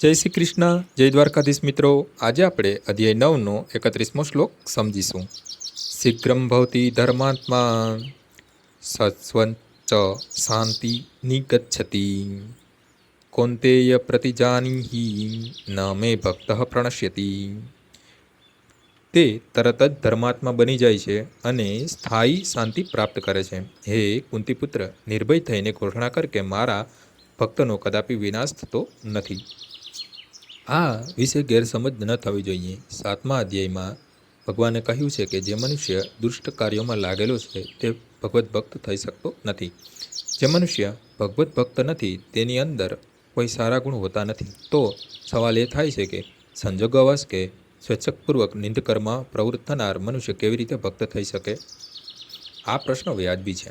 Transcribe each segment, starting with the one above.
જય શ્રી કૃષ્ણ. જય દ્વારકાધીશ મિત્રો. આજે આપણે અધ્યાય નવનો એકત્રીસમો શ્લોક સમજીશું. શીઘ્રમ ભવતી ધર્માત્મા સસ્વંચ શાંતિ નિગચ્છતિ. કૌંતેય પ્રતિજાનીહી ન મે ભક્ત પ્રણશ્યતિ. તે તરત જ ધર્માત્મા બની જાય છે અને સ્થાયી શાંતિ પ્રાપ્ત કરે છે. હે કુંતીપુત્ર, નિર્ભય થઈને ઘોષણા કર કે મારા ભક્તનો કદાપી વિનાશ થતો નથી. આ વિશે ગેરસમજ ન થવી જોઈએ. સાતમા અધ્યાયમાં ભગવાને કહ્યું છે કે જે મનુષ્ય દુષ્ટ કાર્યોમાં લાગેલો છે તે ભગવત ભક્ત થઈ શકતો નથી. જે મનુષ્ય ભગવત ભક્ત નથી, તેની અંદર કોઈ સારા ગુણ હોતા નથી. તો સવાલ એ થાય છે કે સંજોગવશ કે સ્વેચ્છકપૂર્વક નિંદકર્મમાં પ્રવૃત્ત થનાર મનુષ્ય કેવી રીતે ભક્ત થઈ શકે? આ પ્રશ્ન વ્યાજબી છે.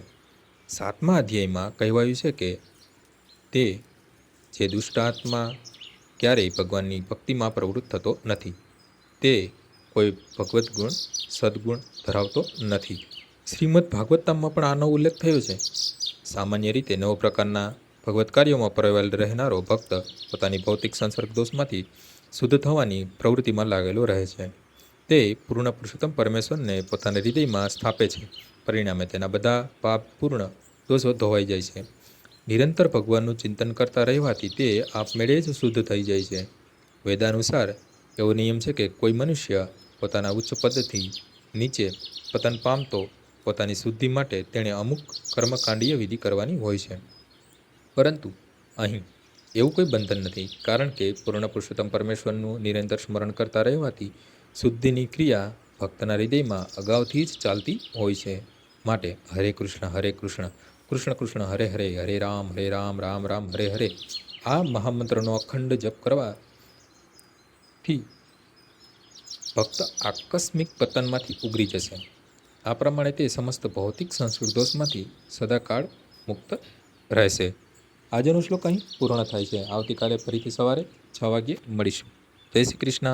સાતમા અધ્યાયમાં કહેવાયું છે કે તે જે દુષ્ટ આત્મા ક્યારેય ભગવાનની ભક્તિમાં પ્રવૃત્ત થતો નથી. તે કોઈ ભગવદ્ ગુણ, સદગુણ ધરાવતો નથી. શ્રીમદ ભાગવતમમાં પણ આનો ઉલ્લેખ થયો છે. સામાન્ય રીતે નવ પ્રકારના ભગવત કાર્યોમાં પ્રવેલ રહેનારો ભક્ત પોતાની ભૌતિક સંસર્ગ દોષમાંથી શુદ્ધ થવાની પ્રવૃત્તિમાં લાગેલો રહે છે. તે પૂર્ણ પુરુષોત્તમ પરમેશ્વરને પોતાના હૃદયમાં સ્થાપે છે. પરિણામે તેના બધા પાપ પૂર્ણ દોષો ધોવાઈ જાય છે. નિરંતર ભગવાનનું ચિંતન કરતા રહેવાથી તે આપમેળે જ શુદ્ધ થઈ જાય છે. વેદાનુસાર એવો નિયમ છે કે કોઈ મનુષ્ય પોતાના ઉચ્ચ પદથી નીચે પતન પામતો પોતાની શુદ્ધિ માટે તેણે અમુક કર્મકાંડીય વિધિ કરવાની હોય છે. પરંતુ અહીં એવું કોઈ બંધન નથી, કારણ કે પૂર્ણ પુરુષોત્તમ પરમેશ્વરનું નિરંતર સ્મરણ કરતા રહેવાથી શુદ્ધિની ક્રિયા ભક્તના હૃદયમાં અગાઉથી જ ચાલતી હોય છે. માટે હરે કૃષ્ણ હરે કૃષ્ણ કૃષ્ણ કૃષ્ણ હરે હરે હરે રામ હરે રામ રામ રામ, હરે હરે. આ મહામંત્રનો અખંડ જપ કરવાથી ભક્ત આકસ્મિક પતનમાંથી ઉગરી જશે. આ પ્રમાણે તે સમસ્ત ભૌતિક સંસ્કૃત દોષમાંથી સદાકાળ મુક્ત રહેશે. આજનો શ્લોક અહીં પૂર્ણ થાય છે. આવતીકાલે ફરીથી સવારે છ વાગ્યે મળીશું. જય શ્રી કૃષ્ણ.